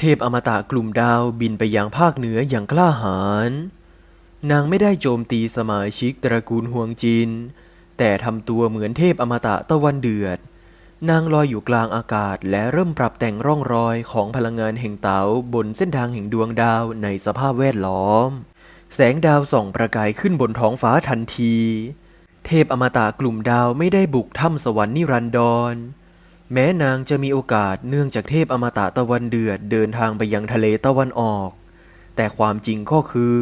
เทพอมตะกลุ่มดาวบินไปยังภาคเหนืออย่างกล้าหาญ นางไม่ได้โจมตีสมาชิกตระกูลฮวงจิน แต่ทำตัวเหมือนเทพอมตะตะวันเดือด นางลอยอยู่กลางอากาศและเริ่มปรับแต่งร่องรอยของพลังงานแห่งเต๋าบนเส้นทางแห่งดวงดาวในสภาพแวดล้อม แสงดาวส่องประกายขึ้นบนท้องฟ้าทันที เทพอมตะกลุ่มดาวไม่ได้บุกถ้ำสวรรค์นิรันดร แม้นางจะมีโอกาสเนื่องจากเทพอมตะตะวันเดือดเดินทางไปยังทะเลตะวันออก แต่ความจริงก็คือ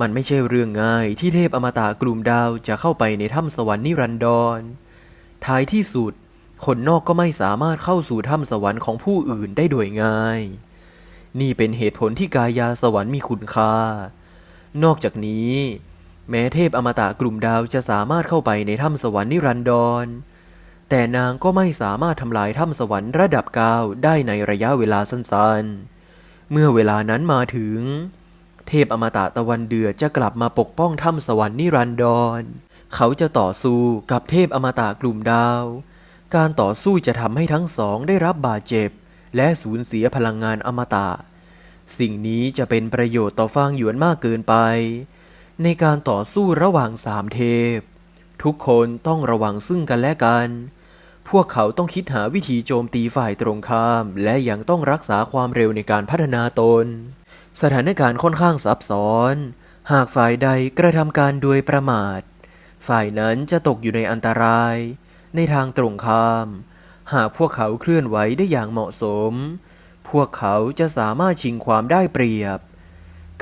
มันไม่ใช่เรื่องง่ายที่เทพอมตะกลุ่มดาวจะเข้าไปในถ้ำสวรรค์นิรันดร ท้ายที่สุด คนนอกก็ไม่สามารถเข้าสู่ถ้ำสวรรค์ของผู้อื่นได้โดยง่าย นี่เป็นเหตุผลที่กายาสวรรค์มีคุณค่า นอกจากนี้ แม้เทพอมตะกลุ่มดาวจะสามารถเข้าไปในถ้ำสวรรค์นิรันดร แต่นางก็ไม่สามารถทำลายถ้ำสวรรค์ระดับเก้าได้ในระยะเวลาสั้นๆ เมื่อเวลานั้นมาถึง เทพอมตะตะวันเดือดจะกลับมาปกป้องถ้ำสวรรค์นิรันดร เขาจะต่อสู้กับเทพอมตะกลุ่มดาว การต่อสู้จะทำให้ทั้งสองได้รับบาดเจ็บ และสูญเสียพลังงานอมตะ สิ่งนี้จะเป็นประโยชน์ต่อฟางหยวนมากเกินไป ในการต่อสู้ระหว่างสามเทพ ทุกคนต้องระวังซึ่งกันและกัน พวกเขาต้องคิดหาวิธีโจมตีฝ่ายตรงข้าม และยังต้องรักษาความเร็วในการพัฒนาตน สถานการณ์ค่อนข้างซับซ้อน หากฝ่ายใดกระทำการโดยประมาท ฝ่ายนั้นจะตกอยู่ในอันตราย ในทางตรงข้าม หากพวกเขาเคลื่อนไหวได้อย่างเหมาะสม พวกเขาจะสามารถชิงความได้เปรียบ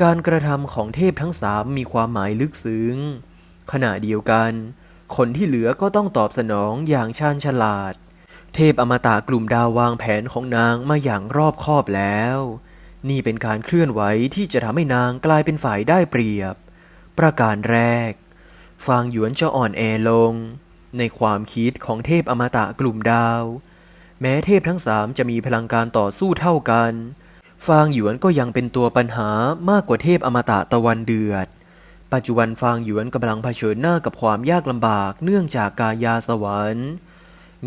การกระทำของเทพทั้งสามมีความหมายลึกซึ้งขณะเดียวกัน คนที่เหลือก็ต้องตอบสนองอย่างชาญฉลาด เทพอมตะกลุ่มดาววางแผนของนางมาอย่างรอบคอบแล้ว นี่เป็นการเคลื่อนไหวที่จะทำให้นางกลายเป็นฝ่ายได้เปรียบ ประการแรก ฟางหยวนจะอ่อนแอลง ในความคิดของเทพอมตะกลุ่มดาว แม้เทพทั้งสามจะมีพลังการต่อสู้เท่ากัน ฟางหยวนก็ยังเป็นตัวปัญหามากกว่าเทพอมตะตะวันเดือด ปัจจุบันฟางหยวนกำลังเผชิญหน้ากับความยากลำบากเนื่องจากกายาสวรรค์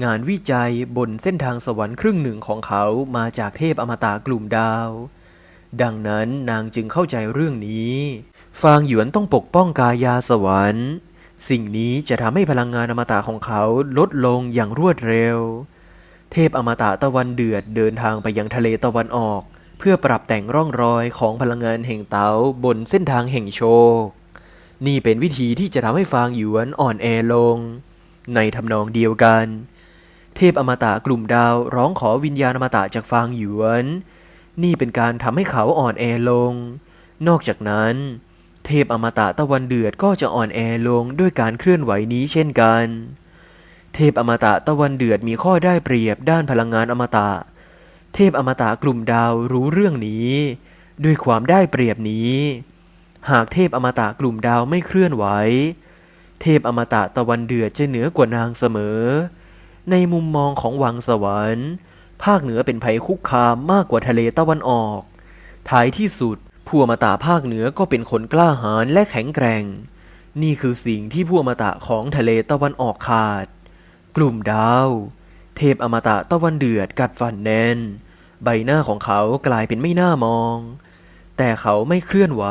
งานวิจัยบนเส้นทางสวรรค์ครึ่งหนึ่งของเขามาจากเทพอมตะกลุ่มดาว ดังนั้นนางจึงเข้าใจเรื่องนี้ ฟางหยวนต้องปกป้องกายาสวรรค์ สิ่งนี้จะทำให้พลังงานอมตะของเขาลดลงอย่างรวดเร็ว เทพอมตะตะวันเดือดเดินทางไปยังทะเลตะวันออก เพื่อปรับแต่งร่องรอยของพลังงานแห่งเต๋าบนเส้นทางแห่งโชค นี่เป็นวิธีที่จะทำให้ฟางหยวนอ่อนแอลง ในทำนองเดียวกัน เทพอมตะกลุ่มดาวร้องขอวิญญาณอมตะจากฟางหยวน นี่เป็นการทำให้เขาอ่อนแอลง นอกจากนั้น เทพอมตะตะวันเดือดก็จะอ่อนแอลงด้วยการเคลื่อนไหวนี้เช่นกัน เทพอมตะตะวันเดือดมีข้อได้เปรียบด้านพลังงานอมตะ เทพอมตะกลุ่มดาวรู้เรื่องนี้ ด้วยความได้เปรียบนี้ หากเทพอมตะกลุ่มดาวไม่เคลื่อนไหว เทพอมตะตะวันเดือดจะเหนือกว่านางเสมอ ในมุมมองของวังสวรรค์ ภาคเหนือเป็นภัยคุกคามมากกว่าทะเลตะวันออก ท้ายที่สุดผู้อมตะภาคเหนือก็เป็นคนกล้าหาญและแข็งแกร่ง นี่คือสิ่งที่ผู้อมตะของทะเลตะวันออกขาด กลุ่มดาว เทพอมตะตะวันเดือดกัดฟันแน่น ใบหน้าของเขากลายเป็นไม่น่ามอง แต่เขาไม่เคลื่อนไหว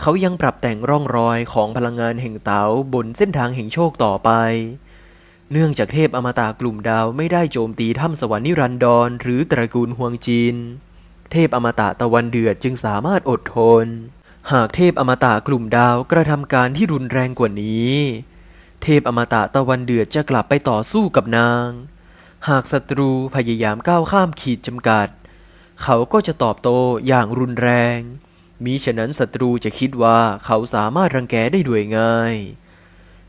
เขายังปรับแต่งร่องรอยของพลังงานแห่งเตาบนเส้นทางแห่งโชคต่อไป เนื่องจากเทพอมตะกลุ่มดาวไม่ได้โจมตีถ้ำสวรรค์นิรันดรหรือตระกูลฮวงจีน เทพอมตะตะวันเดือดจึงสามารถอดทน หากเทพอมตะกลุ่มดาวกระทำการที่รุนแรงกว่านี้ เทพอมตะตะวันเดือดจะกลับไปต่อสู้กับนาง หากศัตรูพยายามก้าวข้ามขีดจำกัด เขาก็จะตอบโต้อย่างรุนแรง มิฉะนั้นศัตรูจะคิดว่าเขาสามารถรังแกได้ด้วยง่าย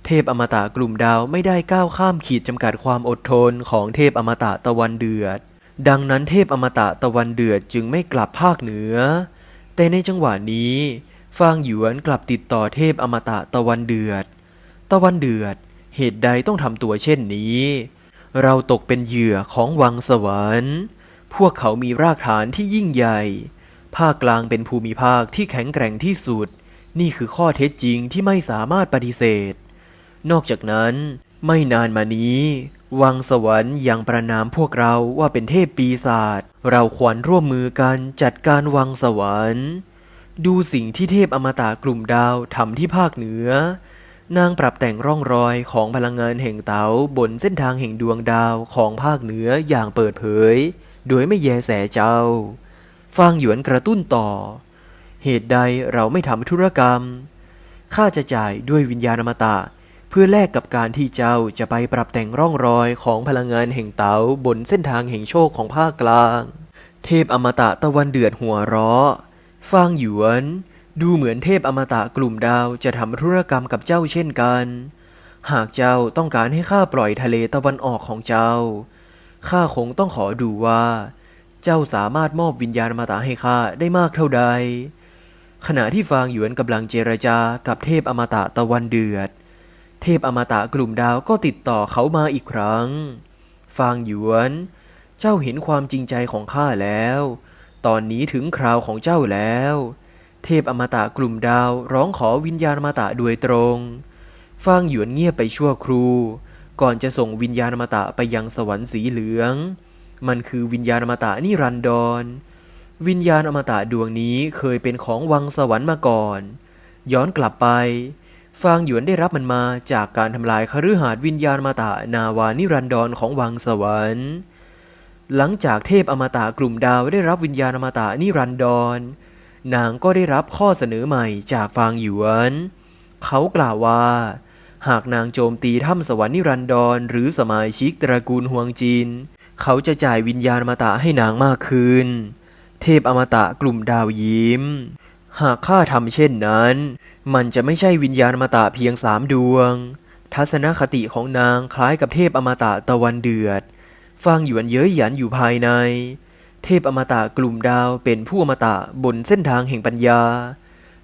เทพอมตะกลุ่มดาวไม่ได้ก้าวข้ามขีดจำกัดความอดทนของเทพอมตะตะวันเดือด ดังนั้นเทพอมตะตะวันเดือดจึงไม่กลับภาคเหนือ แต่ในจังหวะนี้ฟางหยวนกลับติดต่อเทพอมตะตะวันเดือด ตะวันเดือด เหตุใดต้องทำตัวเช่นนี้ เราตกเป็นเหยื่อของวังสวรรค์ พวกเขามีรากฐานที่ยิ่งใหญ่ ภาคกลางเป็นภูมิภาคที่แข็งแกร่งที่สุด นี่คือข้อเท็จจริงที่ไม่สามารถปฏิเสธ นอกจากนั้น ไม่นานมานี้ วังสวรรค์ยังประนามพวกเราว่าเป็นเทพปีศาจเราควรร่วมมือกันจัดการวังสวรรค์ ดูสิ่งที่เทพอมตะกลุ่มดาวทำที่ภาคเหนือนางปรับแต่งร่องรอยของพลังงานแห่งเต๋าบนเส้นทางแห่งดวงดาวของภาคเหนืออย่างเปิดเผย โดยไม่แยแสเจ้า ฟางหยวนกระตุ้นต่อ เหตุใดเราไม่ทำธุรกรรมข้าจะจ่ายด้วยวิญญาณอมตะ เพื่อแลกกับการที่เจ้าจะไปปรับแต่งร่องรอยของพลังงานแห่งเต๋าบนเส้นทางแห่งโชคของภาคกลาง เทพอมตะตะวันเดือดหัวเราะฟางหยวน ดูเหมือนเทพอมตะกลุ่มดาวจะทำธุรกรรมกับเจ้าเช่นกัน หากเจ้าต้องการให้ข้าปล่อยทะเลตะวันออกของเจ้าข้าคงต้องขอดูว่า เจ้าสามารถมอบวิญญาณอมตะให้ข้าได้มากเท่าใด ขณะที่ฟางหยวนกำลังเจรจากับเทพอมตะตะวันเดือด เทพอมตะกลุ่มดาวก็ติดต่อเขามาอีกครั้ง ฟางหยวน เจ้าเห็นความจริงใจของข้าแล้ว ตอนนี้ถึงคราวของเจ้าแล้ว เทพอมตะกลุ่มดาวร้องขอวิญญาณอมตะโดยตรง ฟางหยวนเงียบไปชั่วครู่ก่อนจะส่งวิญญาณอมตะไปยังสวรรค์สีเหลือง มันคือวิญญาณอมตะนิรันดร วิญญาณอมตะดวงนี้เคยเป็นของวังสวรรค์มาก่อน ย้อนกลับไป ฟางหยวนได้รับมันมาจากการทำลายคฤหาสน์วิญญาณอมตะนาวานิรันดรของวังสวรรค์ หลังจากเทพอมตะกลุ่มดาวได้รับวิญญาณอมตะนิรันดร นางก็ได้รับข้อเสนอใหม่จากฟางหยวน เขากล่าวว่าหากนางโจมตีถ้ำสวรรค์นิรันดรหรือสมาชิกตระกูลฮวงจิน เขาจะจ่ายวิญญาณอมตะให้นางมากขึ้น เทพอมตะกลุ่มดาวยิ้ม หากข้าทำเช่นนั้น มันจะไม่ใช่วิญญาณอมตะเพียงสามดวง ทัศนคติของนางคล้ายกับเทพอมตะตะวันเดือดฟางหยวนเย้ยหยันอยู่ภายใน เทพอมตะกลุ่มดาวเป็นผู้อมตะบนเส้นทางแห่งปัญญา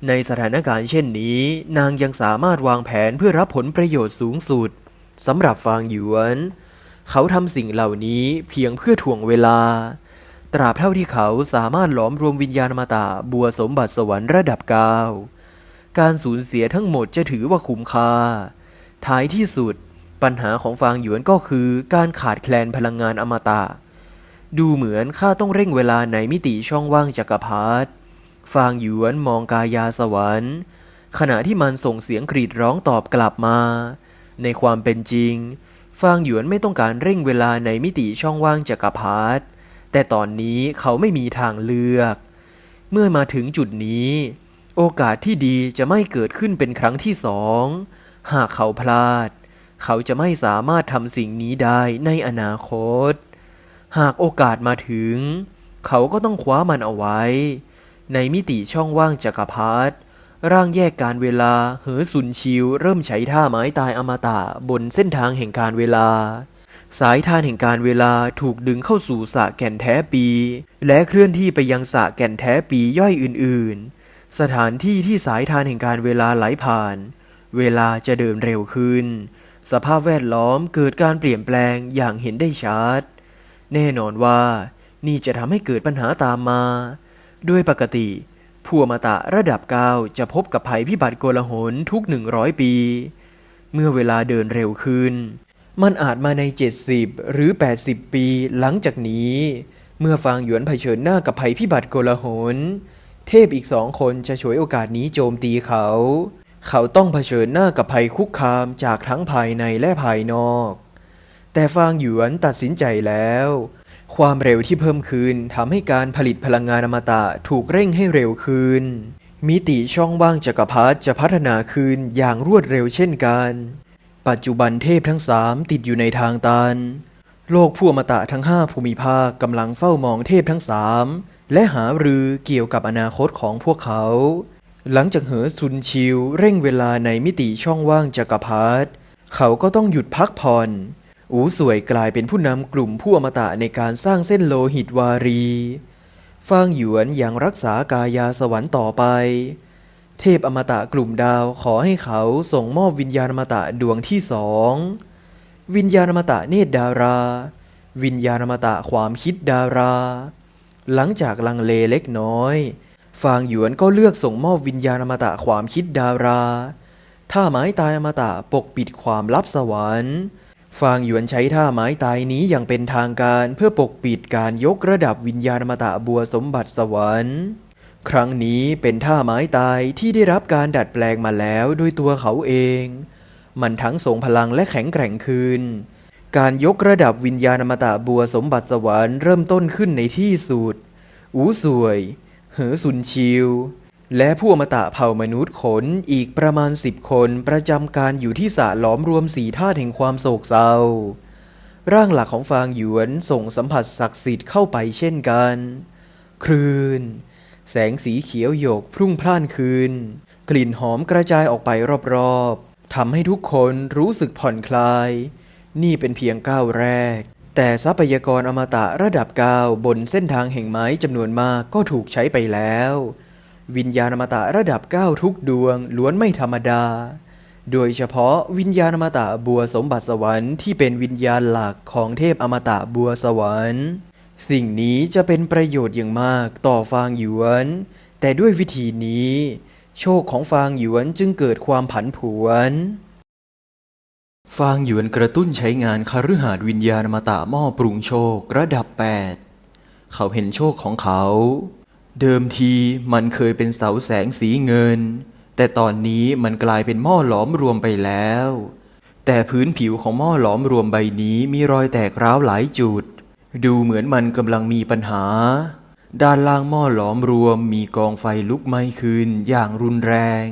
ในสถานการณ์เช่นนี้ นางยังสามารถวางแผนเพื่อรับผลประโยชน์สูงสุดสำหรับฟางหยวน เขาทำสิ่งเหล่านี้เพียงเพื่อถ่วงเวลา ตราบเท่าที่เขาสามารถหลอมรวมวิญญาณอมตะบัวสมบัติสวรรค์ระดับเก้าการสูญเสียทั้งหมดจะถือว่าคุ้มค่า ท้ายที่สุด ปัญหาของฟางหยวนก็คือการขาดแคลนพลังงานอมตะ ดูเหมือนข้าต้องเร่งเวลาในมิติช่องว่างจักรพรรดิฟางหยวนมองกายาสวรรค์ ขณะที่มันส่งเสียงกรีดร้องตอบกลับมา ในความเป็นจริง ฟางหยวนไม่ต้องการเร่งเวลาในมิติช่องว่างจักรพรรดิแต่ตอนนี้เขาไม่มีทางเลือก เมื่อมาถึงจุดนี้ โอกาสที่ดีจะไม่เกิดขึ้นเป็นครั้งที่สอง หากเขาพลาด เขาจะไม่สามารถทำสิ่งนี้ได้ในอนาคต หากโอกาสมาถึง เขาก็ต้องคว้ามันเอาไว้ ในมิติช่องว่างจักรพรรดิ ร่างแยกการเวลา เหอซุนชิว เริ่มใช้ท่าไม้ตายอมตะบนเส้นทางแห่งการเวลา สายทานแห่งการเวลาถูกดึงเข้าสู่สะแก่นแท้ปี และเคลื่อนที่ไปยังสะแก่นแท้ปีย่อยอื่น ๆ สถานที่ที่สายทานแห่งการเวลาไหลผ่าน เวลาจะเดินเร็วขึ้น สภาพแวดล้อมเกิดการเปลี่ยนแปลงอย่างเห็นได้ชัด แน่นอนว่านี่จะทำให้เกิดปัญหาตามมา ด้วยปกติ ผู้อมตะระดับเก้าจะพบกับภัยพิบัติโกลาหลทุก 100 ปี เมื่อเวลาเดินเร็วขึ้น มันอาจมาใน 70 หรือ 80 ปีหลังจากนี้ เมื่อฟางหยวนเผชิญหน้ากับภัยพิบัติโกลาหลเทพอีกสองคนจะฉวยโอกาสนี้โจมตีเขา เขาต้องเผชิญหน้ากับภัยคุกคามจากทั้งภายในและภายนอก แต่ฟางหยวนตัดสินใจแล้ว ความเร็วที่เพิ่มขึ้นทำให้การผลิตพลังงานอมตะถูกเร่งให้เร็วขึ้น มิติช่องว่างจักรพรรดิจะพัฒนาขึ้นอย่างรวดเร็วเช่นกัน ปัจจุบันเทพทั้งสามติดอยู่ในทางตัน โลกผู้อมตะทั้งห้าภูมิภาคกำลังเฝ้ามองเทพทั้งสามและหารือเกี่ยวกับอนาคตของพวกเขา หลังจากเหอซุนชิวเร่งเวลาในมิติช่องว่างจักรพรรดิเขาก็ต้องหยุดพักผ่อน อูสวยกลายเป็นผู้นำกลุ่มผู้อมตะในการสร้างเส้นโลหิตวารี ฟางหยวนยังรักษากายาสวรรค์ต่อไป เทพอมตะกลุ่มดาวขอให้เขาส่งมอบวิญญาณอมตะดวงที่สอง วิญญาณอมตะเนตรดารา วิญญาณอมตะความคิดดารา หลังจากลังเลเล็กน้อย ฟางหยวนก็เลือกส่งมอบวิญญาณอมตะความคิดดารา ถ้าไม้ตายอมตะปกปิดความลับสวรรค์ ฟางหยวนใช้ท่าไม้ตายนี้อย่างเป็นทางการเพื่อปกปิดการยกระดับวิญญาณอมตะบัวสมบัติสวรรค์ ครั้งนี้เป็นท่าไม้ตายที่ได้รับการดัดแปลงมาแล้วโดยตัวเขาเอง มันทั้งทรงพลังและแข็งแกร่งขึ้นการยกระดับวิญญาณอมตะบัวสมบัติสวรรค์เริ่มต้นขึ้นในที่สุด อูสวย เหอซุนชิว และผู้อมตะเผ่ามนุษย์ขนอีกประมาณสิบคนประจำการอยู่ที่สระหลอมรวมสีธาตุแห่งความโศกเศร้า ร่างหลักของฟางหยวนส่งสัมผัสศักดิ์สิทธิ์เข้าไปเช่นกัน คลื่น แสงสีเขียวหยกพรุ่งพล่านคืน กลิ่นหอมกระจายออกไปรอบๆทำให้ทุกคนรู้สึกผ่อนคลาย นี่เป็นเพียงก้าวแรก แต่ทรัพยากรอมตะระดับก้าวบนเส้นทางแห่งไม้จำนวนมากก็ถูกใช้ไปแล้ว วิญญาณมตะระดับก้าทุกดวงล้วนไม่ธรรมดา โดยเฉพาะวิญญาณมตะบัวสมบัติสวรรค์ที่เป็นวิญญาณหลักของเทพอมตะบัวสวรรค์ สิ่งนี้จะเป็นประโยชน์อย่างมากต่อฟางหยวน แต่ด้วยวิธีนี้ โชคของฟางหยวนจึงเกิดความผันผวน ฟางหยวนกระตุ้นใช้งานคฤหาสน์วิญญาณมตะหม้อปรุงโชคระดับ 8 เขาเห็นโชคของเขา เดิมทีมันเคยเป็นเสาแสงสีเงิน แต่ตอนนี้มันกลายเป็นหม้อหลอมรวมไปแล้ว แต่พื้นผิวของหม้อหลอมรวมใบนี้มีรอยแตกร้าวหลายจุด ดูเหมือนมันกำลังมีปัญหา ด้านล่างหม้อหลอมรวมมีกองไฟลุกไหม้ขึ้นอย่างรุนแรง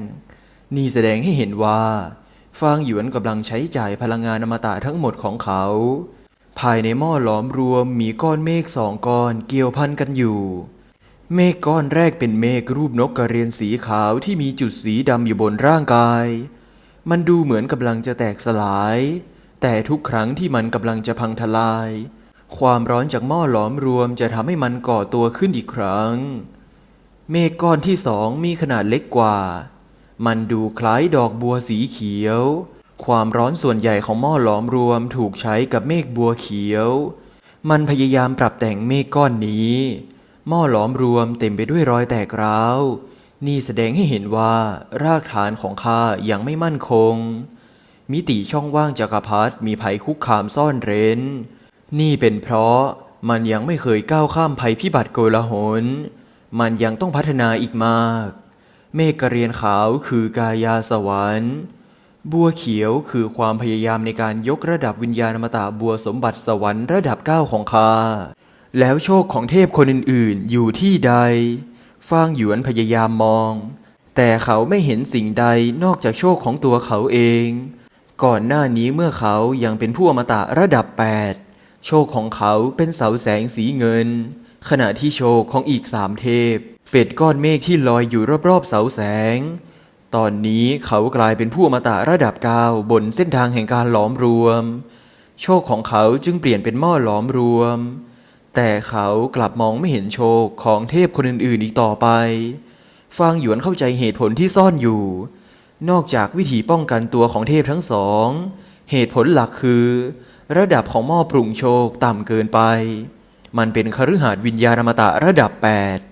นี่แสดงให้เห็นว่า ฟางหยวนกำลังใช้จ่ายพลังงานอมตะทั้งหมดของเขา ภายในหม้อหลอมรวมมีก้อนเมฆสองก้อนเกี่ยวพันกันอยู่ เมฆก้อนแรกเป็นเมฆรูปนกกระเรียนสีขาวที่มีจุดสีดำอยู่บนร่างกาย มันดูเหมือนกำลังจะแตกสลาย แต่ทุกครั้งที่มันกำลังจะพังทลาย ความร้อนจากหม้อหลอมรวมจะทำให้มันก่อตัวขึ้นอีกครั้ง เมฆก้อนที่สองมีขนาดเล็กกว่า มันดูคล้ายดอกบัวสีเขียว ความร้อนส่วนใหญ่ของหม้อหลอมรวมถูกใช้กับเมฆบัวเขียว มันพยายามปรับแต่งเมฆก้อนนี้ หม้อหลอมรวมเต็มไปด้วยรอยแตกร้าว นี่แสดงให้เห็นว่ารากฐานของข้ายังไม่มั่นคง มิติช่องว่างจักรพรรดิมีภัยคุกคามซ่อนเร้น นี่เป็นเพราะมันยังไม่เคยก้าวข้ามภัยพิบัติโกลาหล มันยังต้องพัฒนาอีกมาก เมฆกระเรียนขาวคือกายาสวรรค์บัวเขียวคือความพยายามในการยกระดับวิญญาณมตะบัวสมบัติสวรรค์ระดับเก้าของข้า แล้วโชคของเทพคนอื่นๆ อยู่ที่ใด ฟางหยวนพยายามมอง แต่เขาไม่เห็นสิ่งใดนอกจากโชคของตัวเขาเอง ก่อนหน้านี้เมื่อเขายังเป็นผู้อมตะระดับ 8 โชคของเขาเป็นเสาแสงสีเงิน ขณะที่โชคของอีกสามเทพ เป็นก้อนเมฆที่ลอยอยู่รอบๆเสาแสง ตอนนี้เขากลายเป็นผู้อมตะระดับเก้าบนเส้นทางแห่งการหลอมรวม โชคของเขาจึงเปลี่ยนเป็นหม้อหลอมรวม แต่เขากลับมองไม่เห็นโชคของเทพคนอื่นๆอีกต่อไป ฟางหยวนเข้าใจเหตุผลที่ซ่อนอยู่ นอกจากวิธีป้องกันตัวของเทพทั้งสอง เหตุผลหลักคือ ระดับของหม้อปรุงโชคต่ำเกินไป มันเป็นคฤหาสน์วิญญาณมตะระดับ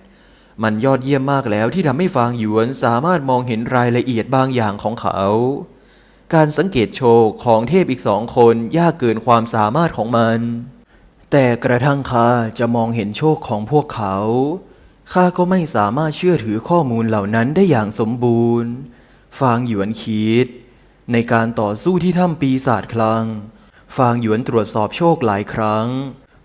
8 มันยอดเยี่ยมมากแล้วที่ทำให้ฟางหยวนสามารถมองเห็นรายละเอียดบางอย่างของเขา การสังเกตโชคของเทพอีกสองคนยากเกินความสามารถของมัน แต่กระทั่งข้าจะมองเห็นโชคของพวกเขา ข้าก็ไม่สามารถเชื่อถือข้อมูลเหล่านั้นได้อย่างสมบูรณ์ ฟางหยวนคิด ในการต่อสู้ที่ถ้ำปีศาจคลัง ฟางหยวนตรวจสอบโชคหลายครั้ง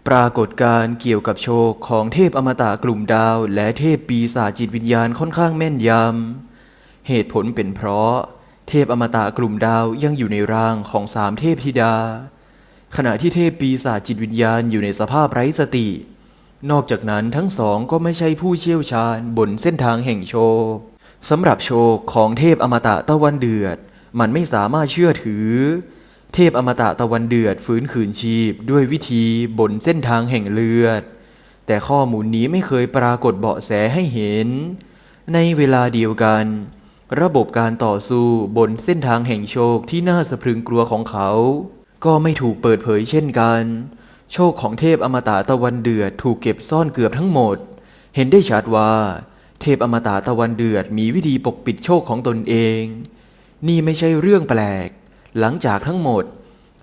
ปรากฏการเกี่ยวกับโชคของเทพอมตะกลุ่มดาว และเทพปีศาจจิตวิญญาณค่อนข้างแม่นยำ เหตุผลเป็นเพราะ เทพอมตะกลุ่มดาวยังอยู่ในร่างของสามเทพธิดา ขณะที่เทพปีศาจจิตวิญญาณอยู่ในสภาพไร้สติ นอกจากนั้นทั้งสองก็ไม่ใช่ผู้เชี่ยวชาญบนเส้นทางแห่งโชคสำหรับโชคของเทพอมตะตะวันเดือด มันไม่สามารถเชื่อถือ เทพอมตะตะวันเดือดฟื้นคืนชีพด้วยวิธีบนเส้นทางแห่งเลือด แต่ข้อมูลนี้ไม่เคยปรากฏเบาะแสให้เห็น ในเวลาเดียวกัน ระบบการต่อสู้บนเส้นทางแห่งโชคที่น่าสะพรึงกลัวของเขา ก็ไม่ถูกเปิดเผยเช่นกัน โชคของเทพอมตะตะวันเดือดถูกเก็บซ่อนเกือบทั้งหมด เห็นได้ชัดว่า เทพอมตะตะวันเดือดมีวิธีปกปิดโชคของตนเอง นี่ไม่ใช่เรื่องแปลก หลังจากทั้งหมด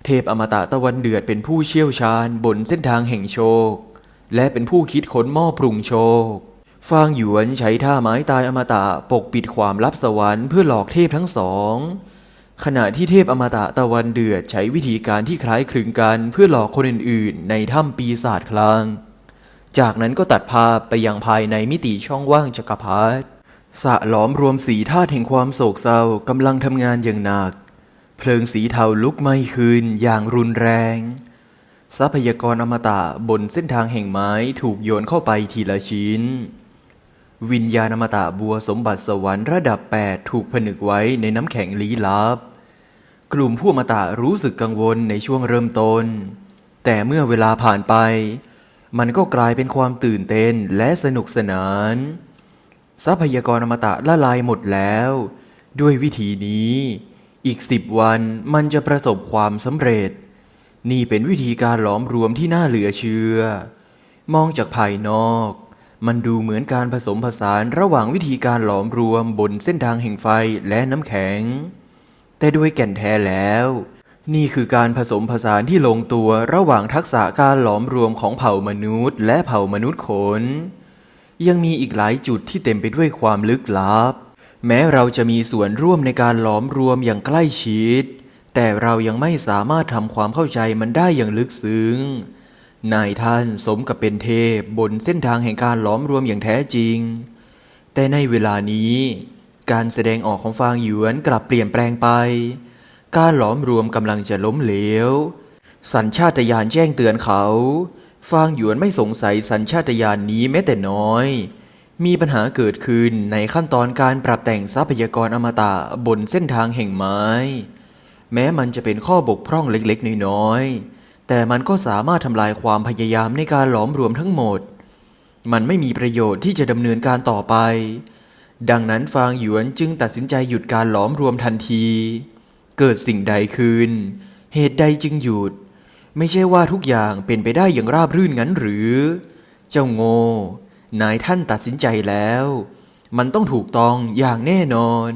เทพอมตะตะวันเดือดเป็นผู้เชี่ยวชาญบนเส้นทางแห่งโชค และเป็นผู้คิดค้นหม้อปรุงโชคฟางหยวนใช้ท่าไม้ตายอมตะปกปิดความลับสวรรค์เพื่อหลอกเทพทั้งสอง ขณะที่เทพอมตะตะวันเดือดใช้วิธีการที่คล้ายคลึงกันเพื่อหลอกคนอื่นๆ ในถ้ำปีศาจคลาง จากนั้นก็ตัดภาพไปยังภายในมิติช่องว่างจักรพรรดิสะหลอมรวมสีธาตุแห่งความโศกเศร้ากำลังทำงานอย่างหนัก เพลิงสีเทาลุกไหม้คืนอย่างรุนแรง ทรัพยากรอมตะบนเส้นทางแห่งไม้ถูกโยนเข้าไปทีละชิ้น วิญญาณอมตะบัวสมบัติสวรรค์ระดับ 8 ถูกผนึกไว้ในน้ำแข็งลี้ลับ กลุ่มผู้อมตะรู้สึกกังวลในช่วงเริ่มต้น แต่เมื่อเวลาผ่านไป มันก็กลายเป็นความตื่นเต้นและสนุกสนาน ทรัพยากรอมตะละลายหมดแล้ว ด้วยวิธีนี้ อีกสิบวันมันจะประสบความสำเร็จ นี่เป็นวิธีการหลอมรวมที่น่าเหลือเชื่อ มองจากภายนอก มันดูเหมือนการผสมผสานระหว่างวิธีการหลอมรวมบนเส้นทางแห่งไฟและน้ำแข็ง แต่ด้วยแก่นแท้แล้ว นี่คือการผสมผสานที่ลงตัวระหว่างทักษะการหลอมรวมของเผ่ามนุษย์ และเผ่ามนุษย์ขน ยังมีอีกหลายจุดที่เต็มไปด้วยความลึกลับ แม้เราจะมีส่วนร่วมในการหลอมรวมอย่างใกล้ชิด แต่เรายังไม่สามารถทำความเข้าใจมันได้อย่างลึกซึ้ง นายท่านสมกับเป็นเทพบนเส้นทางแห่งการหลอมรวมอย่างแท้จริง แต่ในเวลานี้ การแสดงออกของฟางหยวนกลับเปลี่ยนแปลงไป การหลอมรวมกำลังจะล้มเหลว สัญชาตญาณแจ้งเตือนเขา ฟางหยวนไม่สงสัยสัญชาตญาณนนี้แม้แต่น้อย มีปัญหาเกิดขึ้นในขั้นตอนการปรับแต่งทรัพยากรอมตะบนเส้นทางแห่งไม้ แม้มันจะเป็นข้อบกพร่องเล็กๆน้อยๆ แต่มันก็สามารถทำลายความพยายามในการหลอมรวมทั้งหมด มันไม่มีประโยชน์ที่จะดำเนินการต่อไป ดังนั้นฟางหยวนจึงตัดสินใจหยุดการหลอมรวมทันที เกิดสิ่งใดขึ้น เหตุใดจึงหยุด ไม่ใช่ว่าทุกอย่างเป็นไปได้อย่างราบรื่นงั้นหรือ เจ้าโง่ นายท่านตัดสินใจแล้ว มันต้องถูกต้องอย่างแน่นอน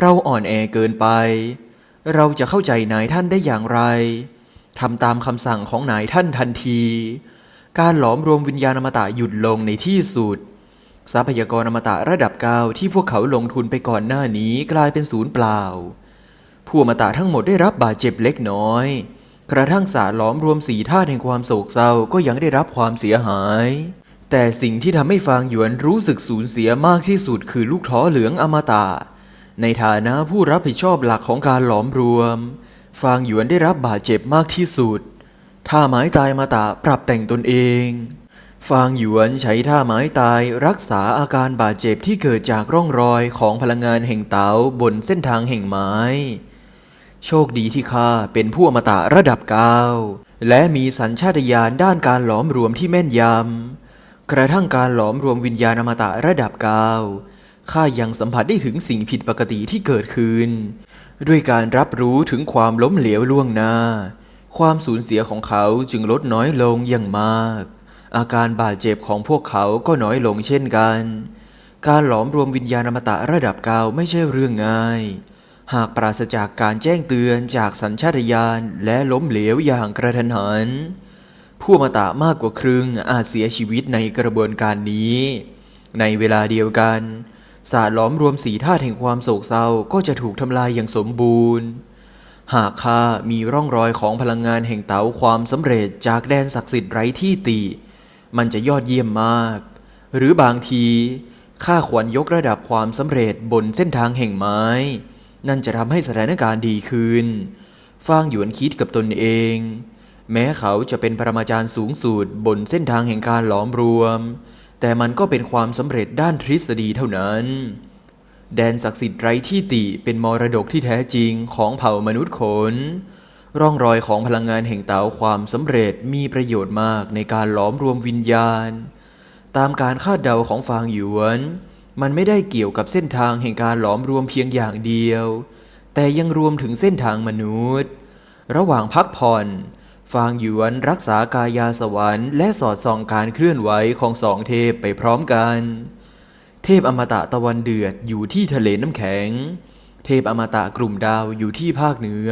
เราอ่อนแอเกินไป เราจะเข้าใจนายท่านได้อย่างไร ทำตามคำสั่งของนายท่านทันที การหลอมรวมวิญญาณอมตะหยุดลงในที่สุด ทรัพยากรอมตะระดับเก้าที่พวกเขาลงทุนไปก่อนหน้านี้กลายเป็นศูนย์เปล่า ผู้อมตะทั้งหมดได้รับบาดเจ็บเล็กน้อย กระทั่งสารหลอมรวมสีธาแห่งความโศกเศร้าก็ยังได้รับความเสียหายแต่สิ่งที่ทำให้ฟางหยวนรู้สึกสูญเสียมากที่สุดคือลูกท้อเหลืองอมตะ ในฐานะผู้รับผิดชอบหลักของการหลอมรวม ฟางหยวนได้รับบาดเจ็บมากที่สุด ท่าไม้ตายมาตะปรับแต่งตนเอง ฟางหยวนใช้ท่าไม้ตายรักษาอาการบาดเจ็บที่เกิดจากร่องรอยของพลังงานแห่งเต๋าบนเส้นทางแห่งไม้ โชคดีที่ข้าเป็นผู้อมตะระดับเก้าและมีสัญชาตญาณด้านการหลอมรวมที่แม่นยำ กระทั่งการหลอมรวมวิญญาณอมตะระดับเก้าข้ายังสัมผัสได้ถึงสิ่งผิดปกติที่เกิดขึ้น ด้วยการรับรู้ถึงความล้มเหลวล่วงหน้า ความสูญเสียของเขาจึงลดน้อยลงอย่างมาก อาการบาดเจ็บของพวกเขาก็น้อยลงเช่นกัน การหลอมรวมวิญญาณอมตะระดับเก้าไม่ใช่เรื่องง่าย หากปราศจากการแจ้งเตือนจากสัญชาตญาณและล้มเหลวอย่างกระทันหัน ผู้อมตะมากกว่าครึ่งอาจเสียชีวิตในกระบวนการนี้ ในเวลาเดียวกัน สารหลอมรวมสีธาตุแห่งความโศกเศร้าก็จะถูกทำลายอย่างสมบูรณ์ หากข้ามีร่องรอยของพลังงานแห่งเต๋าความสำเร็จจากแดนศักดิ์สิทธิ์ไร้ที่ติ มันจะยอดเยี่ยมมาก หรือบางทีข้าควรยกระดับความสำเร็จบนเส้นทางแห่งไม้ นั่นจะทำให้สถานการณ์ดีขึ้นฟางหยวนคิดกับตนเอง แม้เขาจะเป็นปรมาจารย์สูงสุดบนเส้นทางแห่งการหลอมรวม แต่มันก็เป็นความสำเร็จด้านทฤษฎีเท่านั้น แดนศักดิ์สิทธิ์ไร้ที่ติเป็นมรดกที่แท้จริงของเผ่ามนุษย์ขนร่องรอยของพลังงานแห่งเตาความสำเร็จมีประโยชน์มากในการหลอมรวมวิญญาณ ตามการคาดเดาของฟางหยวน มันไม่ได้เกี่ยวกับเส้นทางแห่งการหลอมรวมเพียงอย่างเดียว แต่ยังรวมถึงเส้นทางมนุษย์ ระหว่างพักผ่อน ฟางหยวนรักษากายาสวรรค์และสอดส่องการเคลื่อนไหวของสองเทพไปพร้อมกัน เทพอมตะตะวันเดือดอยู่ที่ทะเลน้ำแข็ง เทพอมตะกลุ่มดาวอยู่ที่ภาคเหนือ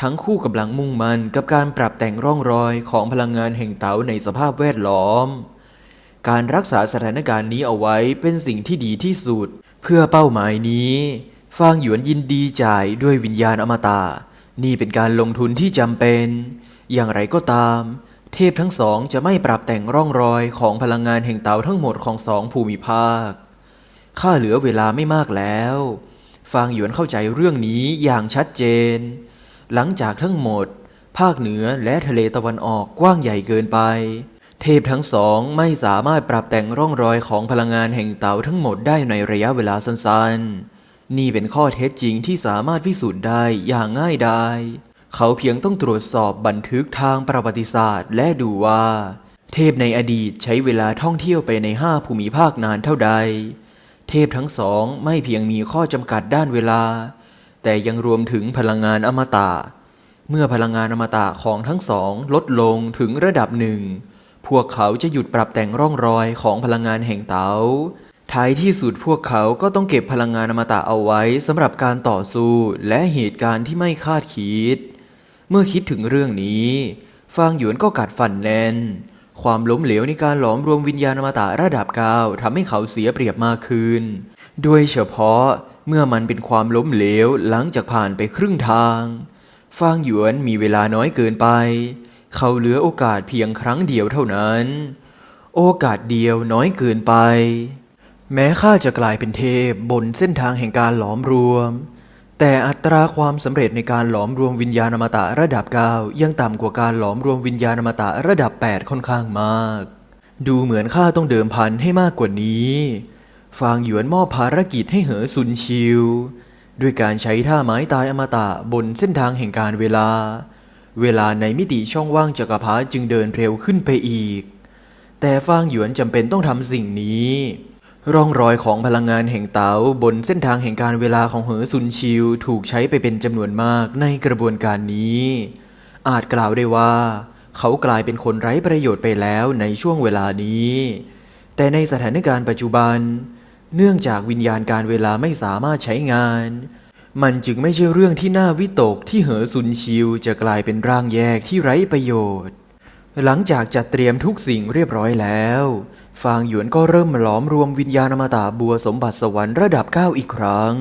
ทั้งคู่กำลังมุ่งมันกับการปรับแต่งร่องรอยของพลังงานแห่งเต๋าในสภาพแวดล้อม การรักษาสถานการณ์นี้เอาไว้เป็นสิ่งที่ดีที่สุด เพื่อเป้าหมายนี้ ฟางหยวนยินดีจ่ายด้วยวิญญาณอมตะนี่เป็นการลงทุนที่จำเป็น อย่างไรก็ตาม เทพทั้งสองจะไม่ปรับแต่งร่องรอยของพลังงานแห่งเตาทั้งหมดของสองภูมิภาค ข้าเหลือเวลาไม่มากแล้ว ฟางหยวนเข้าใจเรื่องนี้อย่างชัดเจน หลังจากทั้งหมด ภาคเหนือและทะเลตะวันออกกว้างใหญ่เกินไป เทพทั้งสองไม่สามารถปรับแต่งร่องรอยของพลังงานแห่งเตาทั้งหมดได้ในระยะเวลาสั้นๆ นี่เป็นข้อเท็จจริงที่สามารถพิสูจน์ได้อย่างง่ายดาย เขาเพียงต้องตรวจสอบบันทึกทางประวัติศาสตร์ และดูว่า เทพในอดีตใช้เวลาท่องเที่ยวไปในห้าภูมิภาคนานเท่าใด เทพทั้งสองไม่เพียงมีข้อจำกัดด้านเวลา แต่ยังรวมถึงพลังงานอมตะ เมื่อพลังงานอมตะของทั้งสองลดลงถึงระดับหนึ่ง พวกเขาจะหยุดปรับแต่งร่องรอยของพลังงานแห่งเตาท้ายที่สุดพวกเขาก็ต้องเก็บพลังงานอมตะเอาไว้สำหรับการต่อสู้และเหตุการณ์ที่ไม่คาดคิด เมื่อคิดถึงเรื่องนี้ ฟางหยวนก็กัดฟันแน่น ความล้มเหลวในการหลอมรวมวิญญาณอมตะระดับเก้าทำให้เขาเสียเปรียบมากขึ้น โดยเฉพาะเมื่อมันเป็นความล้มเหลวหลังจากผ่านไปครึ่งทาง ฟางหยวนมีเวลาน้อยเกินไป เขาเหลือโอกาสเพียงครั้งเดียวเท่านั้น โอกาสเดียวน้อยเกินไป แม้ข้าจะกลายเป็นเทพบนเส้นทางแห่งการหลอมรวม แต่อัตราความสำเร็จในการหลอมรวมวิญญาณอมตะระดับ 9 ยังต่ำกว่าการหลอมรวมวิญญาณอมตะระดับ 8 ค่อนข้างมาก ดูเหมือนข้าต้องเดิมพันให้มากกว่านี้ฟางหยวนมอบภารกิจให้เหอซุนชิว ด้วยการใช้ท่าไม้ตายอมตะบนเส้นทางแห่งการเวลา เวลาในมิติช่องว่างจักรพรรดิจึงเดินเร็วขึ้นไปอีก แต่ฟางหยวนจำเป็นต้องทำสิ่งนี้ ร่องรอยของพลังงานแห่งเต๋าบนเส้นทางแห่งการเวลาของเหอซุนชิวถูกใช้ไปเป็นจำนวนมากในกระบวนการนี้ อาจกล่าวได้ว่า เขากลายเป็นคนไร้ประโยชน์ไปแล้วในช่วงเวลานี้ แต่ในสถานการณ์ปัจจุบัน เนื่องจากวิญญาณการเวลาไม่สามารถใช้งาน มันจึงไม่ใช่เรื่องที่น่าวิตกที่เหอซุนชิวจะกลายเป็นร่างแยกที่ไร้ประโยชน์ หลังจากจัดเตรียมทุกสิ่งเรียบร้อยแล้ว ฟางหยวนก็เริ่มหลอมรวมวิญญาณอมตะบัวสมบัติสวรรค์ระดับ 9 อีกครั้ง